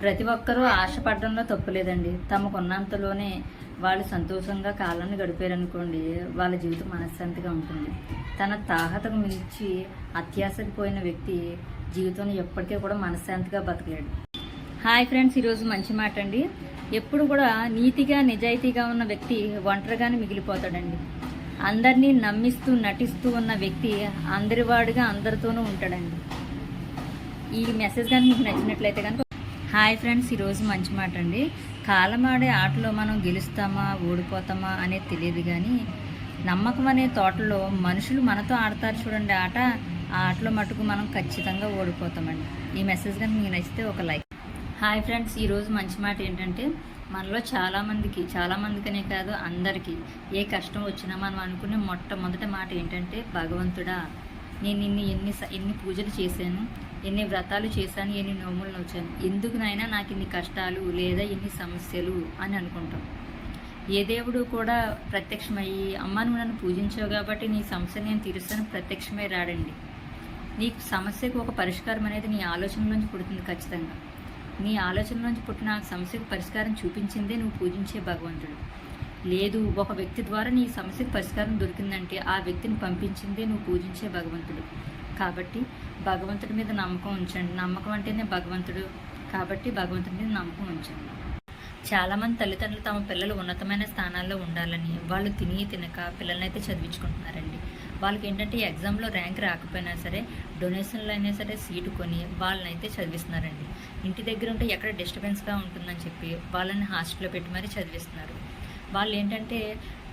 ప్రతి ఒక్కరూ ఆశపడడంలో తప్పులేదండి. తమకున్నంతలోనే వాళ్ళు సంతోషంగా కాలాన్ని గడిపారనుకోండి వాళ్ళ జీవితం మనశ్శాంతిగా ఉంటుంది. తన తాహతకు మించి అత్యాశకు పోయిన వ్యక్తి జీవితంలో ఎప్పటికీ కూడా మనశ్శాంతిగా బతకలేడు. హాయ్ ఫ్రెండ్స్ ఈరోజు మంచి మాట అండి ఎప్పుడు కూడా నీతిగా నిజాయితీగా ఉన్న వ్యక్తి ఒంటరిగానే మిగిలిపోతాడండి. అందరినీ నమ్మిస్తూ నటిస్తూ ఉన్న వ్యక్తి అందరివాడుగా అందరితోనూ ఉంటాడండి. ఈ మెసేజ్ కానీ మీకు నచ్చినట్లయితే కనుక హాయ్ ఫ్రెండ్స్ ఈరోజు మంచి మాట అండి. కాలమాడే ఆటలో మనం గెలుస్తామా ఓడిపోతామా అనేది తెలియదు కానీ నమ్మకం అనే తోటలో మనుషులు మనతో ఆడతారు చూడండి ఆట. ఆ ఆటలో మటుకు మనం ఖచ్చితంగా ఓడిపోతామండి. ఈ మెసేజ్ కానీ మీకు నచ్చితే ఒక లైక్. హాయ్ ఫ్రెండ్స్ ఈరోజు మంచి మాట ఏంటంటే మనలో చాలామందికి చాలామందికనే కాదు అందరికీ ఏ కష్టం వచ్చినా మనం అనుకునే మొట్టమొదటి మాట ఏంటంటే భగవంతుడా నేను ఇన్ని ఎన్ని స- ఎన్ని పూజలు చేశాను ఎన్ని వ్రతాలు చేశాను ఎన్ని నోములు నోచాను ఎందుకు నాయనా నాకు ఇన్ని కష్టాలు లేదా ఇన్ని సమస్యలు అని అనుకుంటాం. ఏ దేవుడు కూడా ప్రత్యక్షమయ్యి అమ్మ నువ్వు నన్ను పూజించావు కాబట్టి నీ సమస్య నేను తీరుస్తాను ప్రత్యక్షమై రాడండి. నీకు సమస్యకు ఒక పరిష్కారం అనేది నీ ఆలోచన నుంచి పుడుతుంది ఖచ్చితంగా. నీ ఆలోచన నుంచి పుట్టిన ఆ సమస్యకు పరిష్కారం చూపించిందే నువ్వు పూజించే భగవంతుడు. లేదు ఒక వ్యక్తి ద్వారా నీ సమస్యకు పరిష్కారం దొరికిందంటే ఆ వ్యక్తిని పంపించిందే నువ్వు పూజించే భగవంతుడు. కాబట్టి భగవంతుడి మీద నమ్మకం ఉంచండి. నమ్మకం అంటేనే భగవంతుడు. కాబట్టి భగవంతుడి మీద నమ్మకం ఉంచండి. చాలామంది తల్లిదండ్రులు తమ పిల్లలు ఉన్నతమైన స్థానాల్లో ఉండాలని వాళ్ళు తిని తినక పిల్లలనైతే చదివించుకుంటున్నారండి. వాళ్ళకి ఏంటంటే ఎగ్జామ్లో ర్యాంక్ రాకపోయినా సరే డొనేషన్లు అయినా సరే సీటు కొని వాళ్ళనైతే చదివిస్తున్నారండి. ఇంటి దగ్గర ఉంటే ఎక్కడ డిస్టర్బెన్స్గా ఉంటుందని చెప్పి వాళ్ళని హాస్టల్లో పెట్టి మరీ చదివిస్తున్నారు. వాళ్ళు ఏంటంటే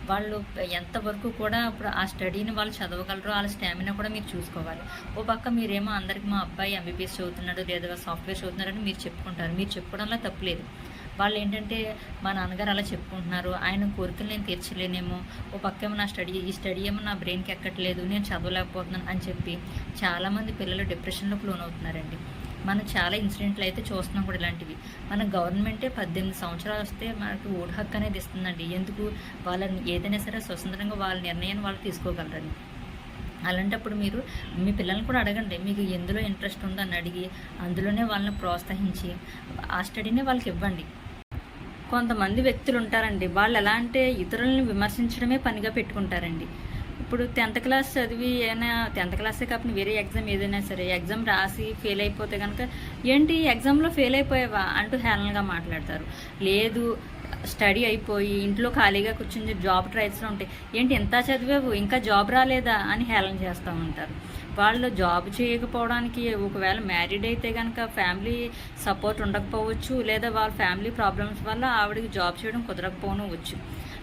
వాళ్ళు ఎంతవరకు కూడా ఇప్పుడు ఆ స్టడీని వాళ్ళు చదవగలరు వాళ్ళ స్టామినా కూడా మీరు చూసుకోవాలి. ఓ పక్క మీరేమో అందరికి మా అబ్బాయి ఎంబీబీఎస్ చదువుతున్నాడు లేదా సాఫ్ట్వేర్ చదువుతున్నారని మీరు చెప్పుకుంటారు. మీరు చెప్పుకోవడంలో తప్పులేదు వాళ్ళు ఏంటంటే మా నాన్నగారు అలా చెప్పుకుంటున్నారు. ఆయన కోరికలు నేను తీర్చలేనేమో. ఓ పక్క ఏమో నా స్టడీ ఈ స్టడీ ఏమో నా బ్రెయిన్కి ఎక్కట్లేదు నేను చదవలేకపోతున్నాను అని చెప్పి చాలామంది పిల్లలు డిప్రెషన్లోకి లోన్ అవుతున్నారండి మనం చాలా ఇన్సిడెంట్లు అయితే చూస్తున్నాం కూడా ఇలాంటివి. మన గవర్నమెంటే పద్దెనిమిది సంవత్సరాలు వస్తే మనకు ఓటు హక్కు అనేది ఇస్తుందండి. ఎందుకు? వాళ్ళని ఏదైనా సరే స్వతంత్రంగా వాళ్ళ నిర్ణయాన్ని వాళ్ళు తీసుకోగలరని. అలాంటప్పుడు మీరు మీ పిల్లల్ని కూడా అడగండి. మీకు ఎందులో ఇంట్రెస్ట్ ఉందని అడిగి అందులోనే వాళ్ళని ప్రోత్సహించి ఆ స్టడీనే వాళ్ళకి ఇవ్వండి. కొంతమంది వ్యక్తులు ఉంటారండి. వాళ్ళు ఎలా అంటే ఇతరులను విమర్శించడమే పనిగా పెట్టుకుంటారండి. ఇప్పుడు టెన్త్ క్లాస్ చదివి ఏమైనా టెన్త్ క్లాసే కాకుండా వేరే ఎగ్జామ్ ఏదైనా సరే ఎగ్జామ్ రాసి ఫెయిల్ అయిపోతే కనుక ఏంటి ఎగ్జామ్లో ఫెయిల్ అయిపోయావా అంటూ హేళనగా మాట్లాడతారు. లేదు స్టడీ అయిపోయి ఇంట్లో ఖాళీగా కూర్చుని జాబ్ ట్రైల్స్లో ఉంటాయి ఏంటి ఎంత చదివావు ఇంకా జాబ్ రాలేదా అని హేళన చేస్తూ ఉంటారు. వాళ్ళు జాబ్ చేయకపోవడానికి ఒకవేళ మ్యారీడ్ అయితే కనుక ఫ్యామిలీ సపోర్ట్ ఉండకపోవచ్చు లేదా వాళ్ళ ఫ్యామిలీ ప్రాబ్లమ్స్ వల్ల ఆవిడకి జాబ్ చేయడం కుదరకపోవచ్చు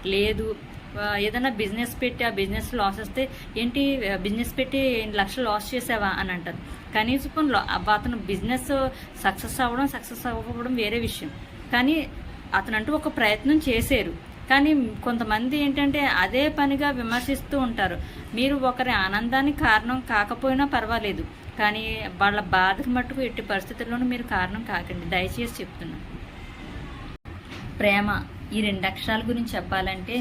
లేదు ఏదైనా బిజినెస్ పెట్టి ఆ బిజినెస్ లాస్ వస్తే ఏంటి బిజినెస్ పెట్టి ఎన్ని లక్షలు లాస్ చేసావా అని అంటారు. కనీసం అతను బిజినెస్ సక్సెస్ అవ్వడం సక్సెస్ అవ్వకపోవడం వేరే విషయం. కానీ అతనంటూ ఒక ప్రయత్నం చేశారు. కానీ కొంతమంది ఏంటంటే అదే పనిగా విమర్శిస్తూ ఉంటారు. మీరు ఒకరి ఆనందానికి కారణం కాకపోయినా పర్వాలేదు. కానీ వాళ్ళ బాధకు మట్టుకు ఎట్టి పరిస్థితుల్లోనూ మీరు కారణం కాకండి. దయచేసి చెప్తున్నాను ప్రేమ ఈ రెండు అక్షరాల గురించి చెప్పాలంటే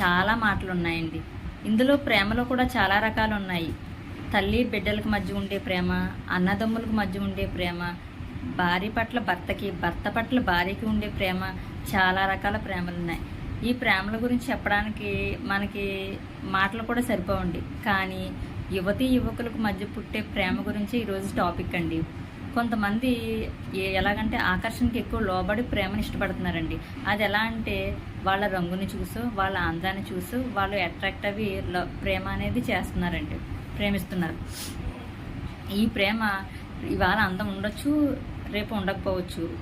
చాలా మాటలు ఉన్నాయండి ఇందులో ప్రేమలో కూడా చాలా రకాలు ఉన్నాయి తల్లి బిడ్డలకు మధ్య ఉండే ప్రేమ అన్నదమ్ములకు మధ్య ఉండే ప్రేమ భార్య పట్ల భర్తకి భర్త పట్ల భార్యకి ఉండే ప్రేమ చాలా రకాల ప్రేమలు ఉన్నాయి ఈ ప్రేమల గురించి చెప్పడానికి మనకి మాటలు కూడా సరిపోవండి. కానీ యువతి యువకులకు మధ్య పుట్టే ప్రేమ గురించి ఈరోజు టాపిక్ అండి. కొంతమంది ఎలాగంటే ఆకర్షణకి ఎక్కువ లోబడి ప్రేమను ఇష్టపడుతున్నారండి. అది ఎలా అంటే వాళ్ళ రంగుని చూసు వాళ్ళ అందాన్ని చూసు వాళ్ళు అట్రాక్ట్ అవి లో- ప్రేమ అనేది చేస్తున్నారండి. ప్రేమిస్తున్నారు. ఈ ప్రేమ ఇవాళ అందం ఉండొచ్చు రేపు ఉండకపోవచ్చు.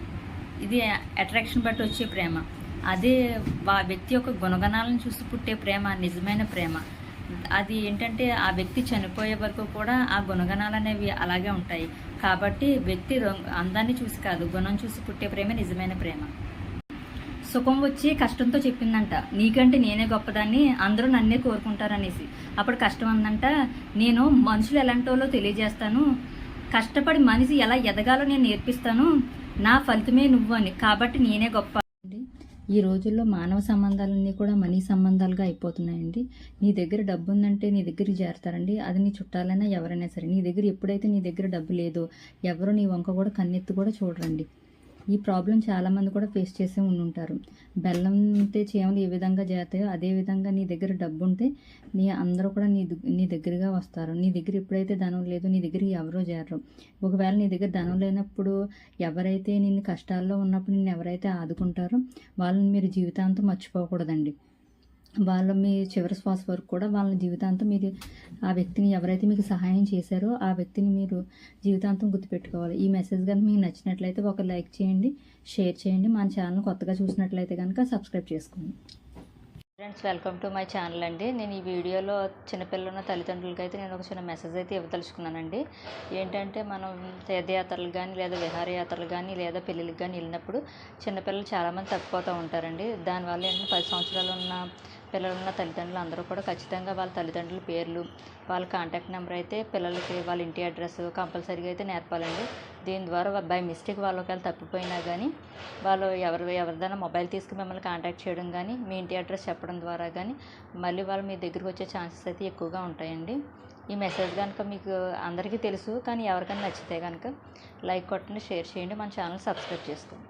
ఇది అట్రాక్షన్ బట్టి వచ్చే ప్రేమ. అదే వా వ్యక్తి యొక్క గుణగణాలను చూసి పుట్టే ప్రేమ నిజమైన ప్రేమ. అది ఏంటంటే ఆ వ్యక్తి చనిపోయే వరకు కూడా ఆ గుణగణాలు అనేవి అలాగే ఉంటాయి. కాబట్టి వ్యక్తి రంగు అందాన్ని చూసి కాదు గుణం చూసి పుట్టే ప్రేమ నిజమైన ప్రేమ. సుఖం వచ్చి కష్టంతో చెప్పిందంట నీకంటే నేనే గొప్పదాన్ని అందరూ నన్నే కోరుకుంటారనేసి. అప్పుడు కష్టం అందంట నేను మనుషులు ఎలాంటి వాళ్ళో తెలియజేస్తాను. కష్టపడి మనిషి ఎలా ఎదగాలో నేను నేర్పిస్తాను. నా ఫలితమే నువ్వు అని. కాబట్టి నేనే గొప్ప ఈ రోజుల్లో మానవ సంబంధాలన్నీ కూడా మనీ సంబంధాలుగా అయిపోతున్నాయండి. నీ దగ్గర డబ్బు ఉందంటే నీ దగ్గరికి చేరతారండి. అది నీ చుట్టాలైనా ఎవరైనా సరే. నీ దగ్గర ఎప్పుడైతే నీ దగ్గర డబ్బు లేదో ఎవరు నీ వంక కూడా కన్నెత్తి కూడా చూడరండి. ఈ ప్రాబ్లం చాలామంది కూడా ఫేస్ చేసే ఉండి ఉంటారు. బెల్లం ఉంటే చీమలు ఏ విధంగా చేస్తాయో అదే విధంగా నీ దగ్గర డబ్బు ఉంటే నీ అందరూ కూడా నీ నీ దగ్గరగా వస్తారు. నీ దగ్గర ఎప్పుడైతే ధనం లేదు నీ దగ్గర ఎవరో చేరరు. ఒకవేళ నీ దగ్గర ధనం లేనప్పుడు ఎవరైతే నిన్ను కష్టాల్లో ఉన్నప్పుడు నిన్ను ఎవరైతే ఆదుకుంటారో వాళ్ళని మీరు జీవితాంతం మర్చిపోకూడదండి. వాళ్ళ మీ చివరి శ్వాస వరకు కూడా వాళ్ళ జీవితాంతం మీరు ఆ వ్యక్తిని ఎవరైతే మీకు సహాయం చేశారో ఆ వ్యక్తిని మీరు జీవితాంతం గుర్తుపెట్టుకోవాలి. ఈ మెసేజ్ కనుక మీకు నచ్చినట్లయితే ఒక లైక్ చేయండి షేర్ చేయండి. మన ఛానల్ కొత్తగా చూసినట్లయితే కనుక సబ్స్క్రైబ్ చేసుకోండి. Friends welcome to my channel అండి. నేను ఈ వీడియోలో చిన్నపిల్లలు ఉన్న తల్లిదండ్రులకి అయితే నేను ఒక చిన్న మెసేజ్ అయితే ఇవ్వదలుచుకున్నానండి. ఏంటంటే మనం తీర్థయాత్రలు కానీ లేదా విహారయాత్రలు కానీ లేదా పెళ్ళిళ్ళకి కానీ వెళ్ళినప్పుడు చిన్నపిల్లలు చాలామంది తప్పిపోతూ ఉంటారండి. దానివల్ల ఏంటంటే పది సంవత్సరాలు ఉన్న పిల్లలున్న తల్లిదండ్రులు అందరూ కూడా ఖచ్చితంగా వాళ్ళ తల్లిదండ్రుల పేర్లు వాళ్ళ కాంటాక్ట్ నెంబర్ అయితే పిల్లలకి వాళ్ళ ఇంటి అడ్రస్ కంపల్సరీగా అయితే నేర్పాలండి. దీని ద్వారా బై మిస్టేక్ వాళ్ళు ఒకవేళ తప్పిపోయినా కానీ వాళ్ళు ఎవరు ఎవరిదైనా మొబైల్ తీసుకుని మిమ్మల్ని కాంటాక్ట్ చేయడం కానీ మీ ఇంటి అడ్రస్ చెప్పడం ద్వారా కానీ మళ్ళీ వాళ్ళు మీ దగ్గరికి వచ్చే ఛాన్సెస్ అయితే ఎక్కువగా ఉంటాయండి. ఈ మెసేజ్ కనుక మీకు అందరికీ తెలుసు కానీ ఎవరికైనా నచ్చితే కనుక లైక్ కొట్టండి షేర్ చేయండి మన ఛానల్ సబ్స్క్రైబ్ చేసుకోండి.